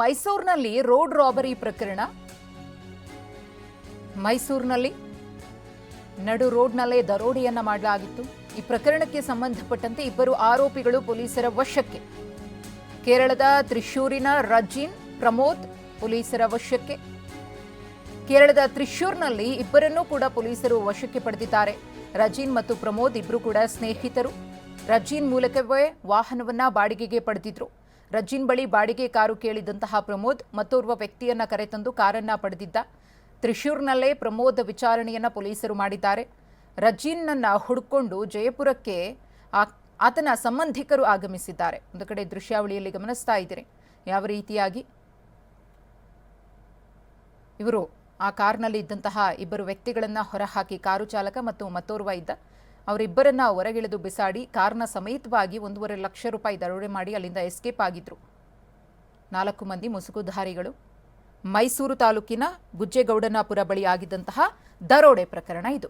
ಮೈಸೂರಿನಲ್ಲಿ road robbery ಪ್ರಕರಣ. ಮೈಸೂರಿನಲ್ಲಿ ನಡು ರೋಡ್ನಲ್ಲೇ ದರೋಡೆಯನ್ನ ಮಾಡಲಾಗಿತ್ತು. ಈ ಪ್ರಕರಣಕ್ಕೆ ಸಂಬಂಧಪಟ್ಟಂತೆ ಇಬ್ಬರು ಆರೋಪಿಗಳು ಪೊಲೀಸರ ವಶಕ್ಕೆ. ಕೇರಳದ ತ್ರಿಶೂರಿನ ರಜಿನ್ ಪ್ರಮೋದ್ ಪೊಲೀಸರ ವಶಕ್ಕೆ. ಕೇರಳದ ತ್ರಿಶೂರ್ನಲ್ಲಿ ಇಬ್ಬರನ್ನೂ ಕೂಡ ಪೊಲೀಸರು ವಶಕ್ಕೆ ಪಡೆದಿದ್ದಾರೆ. ರಜೀನ್ ಮತ್ತು ಪ್ರಮೋದ್ ಇಬ್ಬರು ಕೂಡ ಸ್ನೇಹಿತರು. ರಜೀನ್ ಮೂಲಕವೇ ವಾಹನವನ್ನ ಬಾಡಿಗೆಗೆ ಪಡೆದಿದ್ರು. ರಜೀನ್ ಬಳಿ ಬಾಡಿಗೆ ಕಾರು ಕೇಳಿದಂತಹ ಪ್ರಮೋದ್ ಮತ್ತೋರ್ವ ವ್ಯಕ್ತಿಯನ್ನ ಕರೆತಂದು ಕಾರನ್ನ ಪಡೆದಿದ್ದ. ತ್ರಿಶೂರ್ನಲ್ಲೇ ಪ್ರಮೋದ್ ವಿಚಾರಣೆಯನ್ನ ಪೊಲೀಸರು ಮಾಡಿದ್ದಾರೆ. ರಜೀನ್ನನ್ನ ಹುಡುಕೊಂಡು ಜಯಪುರಕ್ಕೆ ಆತನ ಸಂಬಂಧಿಕರು ಆಗಮಿಸಿದ್ದಾರೆ. ಒಂದು ಕಡೆ ದೃಶ್ಯಾವಳಿಯಲ್ಲಿ ಗಮನಿಸ್ತಾ ಇದ್ದೀರಿ. ಯಾವ ರೀತಿಯಾಗಿ? ಇವರು ಆ ಕಾರ್ನಲ್ಲಿ ಇದ್ದಂತಹ ಇಬ್ಬರು ವ್ಯಕ್ತಿಗಳನ್ನ ಹೊರಹಾಕಿ ಕಾರು ಚಾಲಕ ಮತ್ತು ಮತ್ತೋರ್ವ ಇದ್ದ. ಅವರಿಬ್ಬರನ್ನ ಹೊರಗಿಳಿದು ಬಿಸಾಡಿ ಕಾರ್ನ ಸಮೇತವಾಗಿ ಒಂದೂವರೆ ಲಕ್ಷ ರೂಪಾಯಿ ದರೋಡೆ ಮಾಡಿ ಅಲ್ಲಿಂದ ಎಸ್ಕೇಪ್ ಆಗಿದ್ರು. ನಾಲ್ಕು ಮಂದಿ ಮುಸುಕುಧಾರಿಗಳು. ಮೈಸೂರು ತಾಲೂಕಿನ ಗುಜ್ಜೇಗೌಡನಾಪುರ ಬಳಿ ಆಗಿದ್ದಂತಹ ದರೋಡೆ ಪ್ರಕರಣ ಇದು.